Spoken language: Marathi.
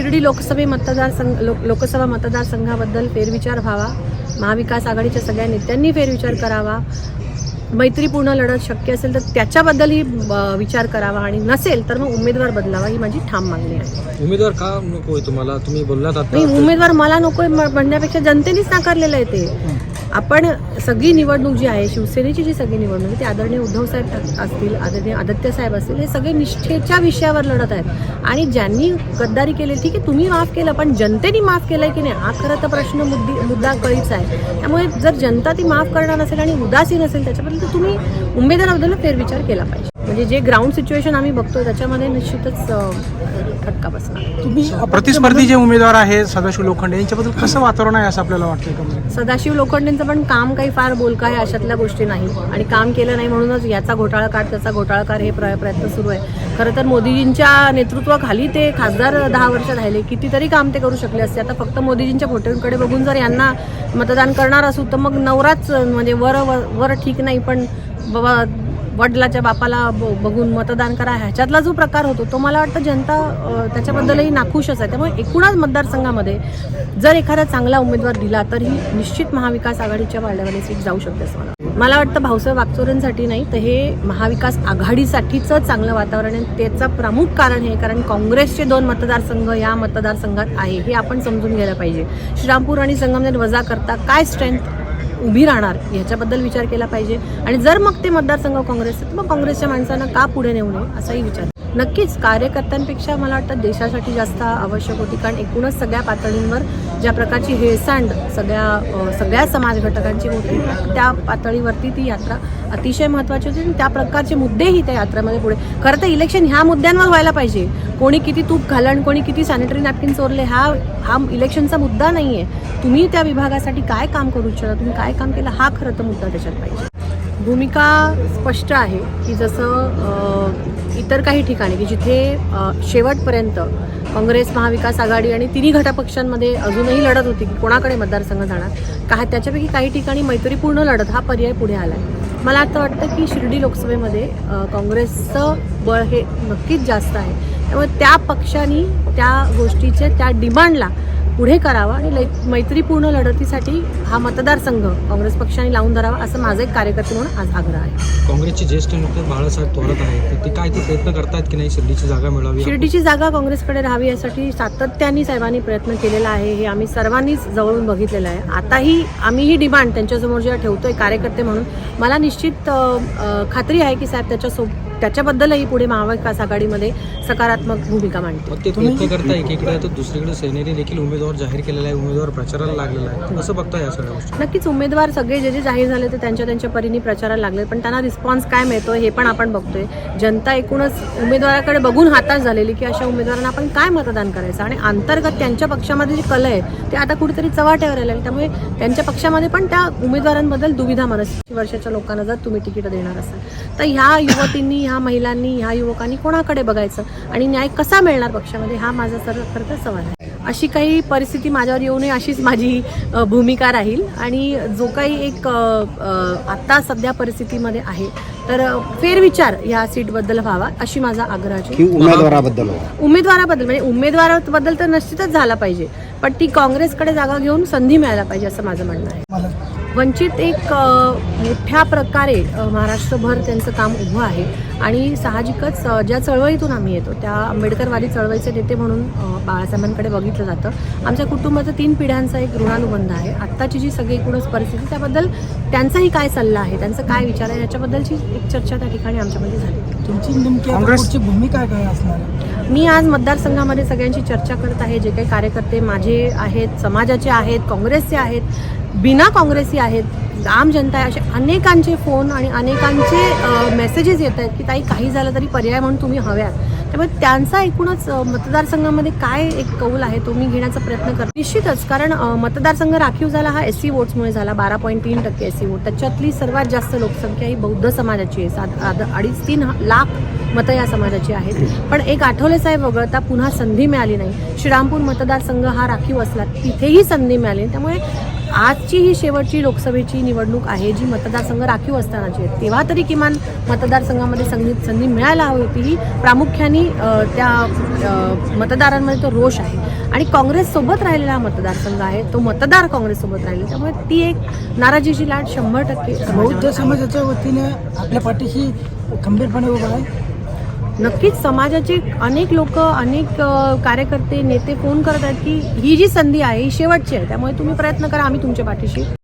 शिर्डी लोकसभे मतदारसंघ लोक लोकसभा मतदारसंघाबद्दल फेरविचार व्हावा. महाविकास आघाडीच्या सगळ्या नेत्यांनी फेरविचार करावा. मैत्रीपूर्ण लढत शक्य असेल तर त्याच्याबद्दलही विचार करावा. आणि नसेल तर मग उमेदवार बदलावा ही माझी ठाम मागणी आहे. उमेदवार का नको आहे तुम्हाला? तुम्ही बोललात नाही आता उमेदवार मला नकोय म्हणण्यापेक्षा जनतेनेच नाकारलेलं आहे ते. आपण सगळी निवडणूक जी आहे शिवसेनेची जी सगळी निवडणूक ती आदरणीय उद्धव साहेब असतील आदरणीय आदित्य साहेब असतील हे सगळे निष्ठेच्या विषयावर लढत आहेत. आणि ज्यांनी गद्दारी केली ठीक आहे तुम्ही माफ केलं पण जनतेने माफ केलंय की नाही हा खरं तर प्रश्न मुद्दी मुद्दा कळीचा आहे. त्यामुळे जर जनता ती माफ करणार नसेल आणि उदासीन असेल त्याच्याबद्दल तर तुम्ही उमेदवाराबद्दल फेरविचार केला पाहिजे. म्हणजे जे ग्राउंड सिच्युएशन आम्ही बघतोय त्याच्यामध्ये निश्चितच फटका बसणार तुम्ही प्रतिस्पर्धी जे उमेदवार आहेत सदाशिव लोखंडे यांच्याबद्दल कसं वातावरण आहे असं आपल्याला वाटतंय का सदाशिव लोखंडेंचं पण काम काही फार बोलकं आहे अशातल्या गोष्टी नाही. आणि काम केलं नाही म्हणूनच याचा घोटाळा काढ त्याचा घोटाळा काढ हे प्र- प्रयत्न सुरू आहे. खरं तर मोदीजींच्या नेतृत्वाखाली ते खासदार दहा वर्ष राहिले. कितीतरी काम ते करू शकले असते. आता फक्त मोदीजींच्या फोटोंकडे बघून जर यांना मतदान करणार असू तर मग नवराच म्हणजे वर वर वर ठीक नाही. पण बाबा वडिलाच्या बापाला ब- बघून मतदान करा ह्याच्यातला जो प्रकार होतो तो मला वाटतं जनता त्याच्याबद्दलही नाखुशच आहे. त्यामुळे एकूणच मतदारसंघामध्ये जर एखादा चांगला उमेदवार दिला तर ही निश्चित महाविकास आघाडीच्या पारड्यामध्ये सीट जाऊ शकते असं मला वाटतं. मला वाटतं भाऊसाहेब वागचोरेंसाठी नाही तर हे महाविकास आघाडीसाठीचं चांगलं वातावरण आहे. त्याचं प्रमुख कारण हे कारण काँग्रेसचे दोन मतदारसंघ या मतदारसंघात आहे हे आपण समजून घ्यायला पाहिजे. श्रीरामपूर आणि संगमनेर वजा करता काय स्ट्रेंथ उभी राहणार ह्याच्याबद्दल विचार केला पाहिजे. आणि जर मग ते मतदारसंघ काँग्रेस तर मग काँग्रेसच्या माणसांना का पुढे नेऊ नये असाही विचार. नक्कीच कार्यकर्त्यांपेक्षा मला वाटतं देशासाठी जास्त आवश्यक होती कारण एकूणच सगळ्या पातळींवर ज्या प्रकारची हेळसांड सगळ्या सगळ्या समाज घटकांची होती त्या पातळीवरती ती यात्रा अतिशय महत्त्वाची होती आणि त्या प्रकारचे मुद्देही त्या यात्रेमध्ये पुढे खरं तर इलेक्शन ह्या मुद्द्यांवर व्हायला पाहिजे. कोणी किती तूप घालण कोणी किती सॅनिटरी नॅपकिन चोरले हा हा इलेक्शनचा मुद्दा नाही आहे तुम्ही त्या विभागासाठी काय काम करू इच्छिता तुम्ही काय काम केलं हा खरं तर मुद्दा त्याच्यात पाहिजे. भूमिका स्पष्ट आहे की जसं इतर काही ठिकाणी की जिथे शेवटपर्यंत काँग्रेस महाविकास आघाडी आणि तिन्ही घटकपक्षांमध्ये अजूनही लढत होती की कोणाकडे मतदारसंघ जाणार का त्याच्यापैकी काही ठिकाणी मैत्रीपूर्ण लढत हा पर्याय पुढे आला आहे मला आता वाटतं की शिर्डी लोकसभेमध्ये काँग्रेसचं बळ हे नक्कीच जास्त आहे. त्यामुळे त्या पक्षांनी त्या गोष्टीचे त्या डिमांडला पुढे करावा आणि मैत्रीपूर्ण लढतीसाठी हा मतदारसंघ काँग्रेस पक्षाने लावून धरावा असं माझं एक कार्यकर्ते म्हणून आज आग्रह आहे. काँग्रेसचे ज्येष्ठ नेते बाळासाहेब थोरात आहेत. तर ते काय ते प्रयत्न करतायत की नाही? शिर्डीची जागा मिळावी. शिर्डीची जागा काँग्रेसकडे राहावी यासाठी सातत्याने साहेबांनी प्रयत्न केलेला आहे. हे आम्ही सर्वांनीच जवळून बघितलेलं आहे. आताही आम्ही ही डिमांड त्यांच्यासमोर जेव्हा ठेवतोय कार्यकर्ते म्हणून मला निश्चित खात्री आहे की साहेब त्याच्यासोब त्याच्याबद्दलही पुढे महाविकास आघाडीमध्ये सकारात्मक भूमिका मांडतील मग ते प्रयत्न करताय एकीकडे दुसरीकडे सेनेने देखील उमेदवार जाहीर केलेला आहे उमेदवार प्रचाराला लागलेला आहे. कसं बघताय या सगळ्या गोष्टी? नक्कीच उमेदवार सगळे जे जे जाहीर झाले ते त्यांच्या त्यांच्या परीने प्रचाराला लागले पण त्यांना रिस्पॉन्स काय मिळतो हे पण आपण बघतोय. जनता एकूणच उमेदवाराकडे बघून हाताश झालेली की अशा उमेदवारांना आपण काय मतदान करायचं? आणि अंतर्गत त्यांच्या पक्षामध्ये जे कल आहे ते आता कुठेतरी चव्हाट्यावर आले आणि त्यामुळे त्यांच्या पक्षामध्ये पण त्या उमेदवारांबद्दल दुविधा मनस्थिती वर्षाच्या लोकांना जर तुम्ही तिकीट देणार असाल. तर ह्या युवतींनी ह्या महिलांनी ह्या युवकांनी कोणाकडे बघायचं? आणि न्याय कसा मिळणार पक्षामध्ये? हा माझा सर खरं तर सवाल आहे. अशी काही परिस्थिती माझ्यावर येऊ नये अशीच माझी भूमिका राहील. आणि जो काही एक आत्ता सध्या परिस्थितीमध्ये आहे तर फेरविचार या सीटबद्दल व्हावा अशी माझा आग्रहाची की उमेदवाराबद्दल. उमेदवाराबद्दल म्हणजे उमेदवाराबद्दल तर निश्चितच झाला पाहिजे. पण ती काँग्रेसकडे जागा घेऊन संधी मिळायला पाहिजे असं माझं म्हणणं आहे. वंचित एक मोठ्या प्रकारे महाराष्ट्रभर त्यांचं काम उभं आहे. आणि साहजिकच ज्या चळवळीतून आम्ही येतो त्या आंबेडकरवादी चळवळीचे नेते म्हणून बाळासाहेबांकडे बघितलं जातं. आमच्या कुटुंबाचा तीन पिढ्यांचा एक ऋणानुबंध आहे. आत्ताची जी सगळी एकूणच परिस्थिती त्याबद्दल त्यांचाही काय सल्ला आहे? त्यांचं काय विचार आहे? याच्याबद्दलची एक चर्चा त्या ठिकाणी आमच्यामध्ये झाली. तुमची नेमकी भूमिका काय असणार? आहे? मी आज मतदारसंघामध्ये सगळ्यांची चर्चा करत आहे. जे काही कार्यकर्ते माझे आहेत समाजाचे आहेत काँग्रेसचे आहेत बिना काँग्रेसी आहेत आम जनता आहे असे अनेकांचे फोन आणि अनेकांचे मेसेजेस येत आहेत की ताई काही झालं तरी पर्याय म्हणून तुम्ही हव्यात. त्यामुळे त्यांचा एकूणच मतदारसंघामध्ये काय एक कौल आहे तो मी घेण्याचा प्रयत्न करतो. निश्चितच कारण मतदारसंघ राखीव झाला हा एस सी वोट्समुळे झाला बारा पॉईंट तीन टक्के एस सी वोट. त्याच्यातली सर्वात जास्त लोकसंख्या ही बौद्ध समाजाची आहे. सात आद- अडीच तीन लाख मतं या समाजाची आहेत. पण एक आठवले साहेब वगळता पुन्हा संधी मिळाली नाही. श्रीरामपूर मतदारसंघ हा राखीव असला तिथेही संधी मिळाली त्यामुळे आजची ही शेवटची लोकसभेची निवडणूक आहे जी मतदारसंघ राखीव असतानाची आहे. तेव्हा तरी किमान मतदारसंघामध्ये संधी संधी मिळायला हवी होती. ही प्रामुख्याने त्या मतदारांमध्ये तो रोष आहे. आणि काँग्रेससोबत राहिलेला हा मतदारसंघ आहे तो मतदार काँग्रेससोबत राहिले. त्यामुळे ती एक नाराजीची लाट शंभर टक्के बौद्ध समाजाच्या वतीने आपल्या पाठीशी खंबीरपणे उभा आहे नक्कीच समाजाचे अनेक लोक अनेक कार्यकर्ते नेते फोन करत आहेत की ही जी संधी आहे ही शेवटची आहे. त्यामुळे तुम्ही प्रयत्न करा आम्ही तुमच्या पाठीशी